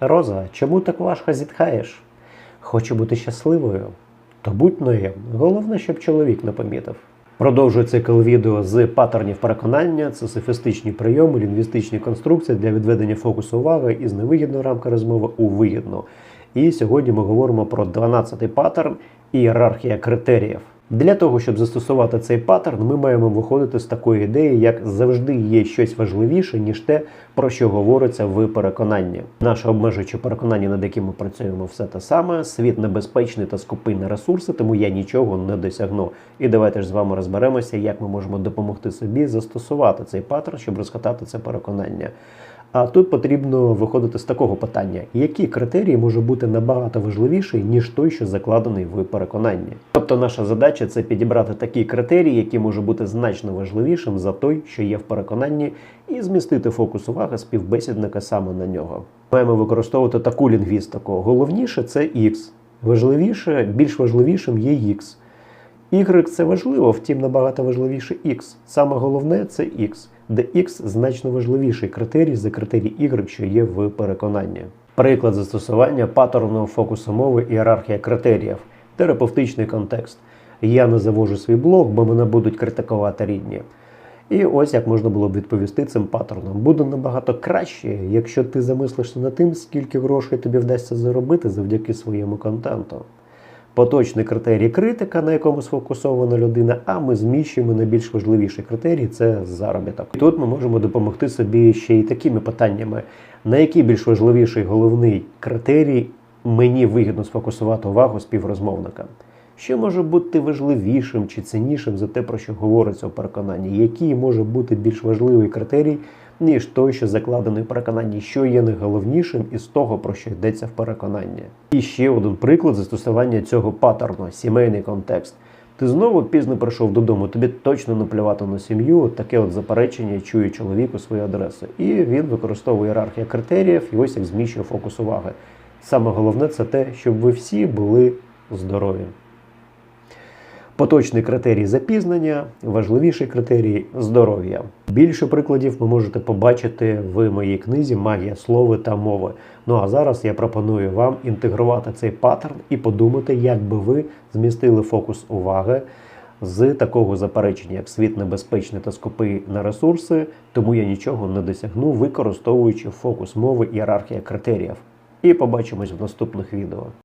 Роза, чому так важко зітхаєш? Хочу бути щасливою. То будь ноєм. Головне, щоб чоловік не помітив. Продовжую цикл відео з паттернів переконання. Це софістичні прийоми, лінгвістичні конструкції для відведення фокусу уваги із невигідної рамки розмови у вигідну. І сьогодні ми говоримо про 12-й паттерн ієрархія критеріїв. Для того, щоб застосувати цей паттерн, ми маємо виходити з такої ідеї, як завжди є щось важливіше, ніж те, про що говориться в переконанні. Наше обмежуюче переконання, над яким ми працюємо, все те саме. Світ небезпечний та скупий на ресурси, тому я нічого не досягну. І давайте ж з вами розберемося, як ми можемо допомогти собі застосувати цей паттерн, щоб розкатати це переконання. А тут потрібно виходити з такого питання: які критерії може бути набагато важливіший, ніж той, що закладений в переконанні. Тобто, наша задача це підібрати такі критерії, які можуть бути значно важливішим за той, що є в переконанні, і змістити фокус уваги співбесідника саме на нього. Маємо використовувати таку лінгвістику. Головніше це X. Важливіше, більш важливішим є X. Y це важливо, втім набагато важливіше X. Саме головне це X, де X значно важливіший критерій за критерій Y, що є в переконанні. Приклад застосування паттерного фокусу мови ієрархія критеріїв, терапевтичний контекст. Я не завожу свій блог, бо мене будуть критикувати рідні. І ось як можна було б відповісти цим паттерном. Буде набагато краще, якщо ти замислишся над тим, скільки грошей тобі вдасться заробити завдяки своєму контенту поточний критерій критика, на якому сфокусована людина, а ми зміщуємо найбільш важливіший критерій це заробіток. І тут ми можемо допомогти собі ще й такими питаннями, на який більш важливіший головний критерій мені вигідно сфокусувати увагу співрозмовника. Що може бути важливішим чи ціннішим за те, про що говориться у переконанні? Який може бути більш важливий критерій, ніж той, що закладений в переконанні, що є найголовнішим із того, про що йдеться в переконанні? І ще один приклад застосування цього паттерну сімейний контекст. Ти знову пізно прийшов додому, тобі точно наплювати на сім'ю. Таке от заперечення чує чоловік у свою адресу. І він використовує ієрархія критеріїв і ось як зміщує фокус уваги. Саме головне це те, щоб ви всі були здорові. Поточний критерій запізнення, важливіший критерій здоров'я. Більше прикладів ви можете побачити в моїй книзі Магія слова та мови. Ну а зараз я пропоную вам інтегрувати цей паттерн і подумати, як би ви змістили фокус уваги з такого заперечення, як світ небезпечний та скупий на ресурси, тому я нічого не досягну, використовуючи фокус мови ієрархія критеріїв. І побачимось в наступних відео.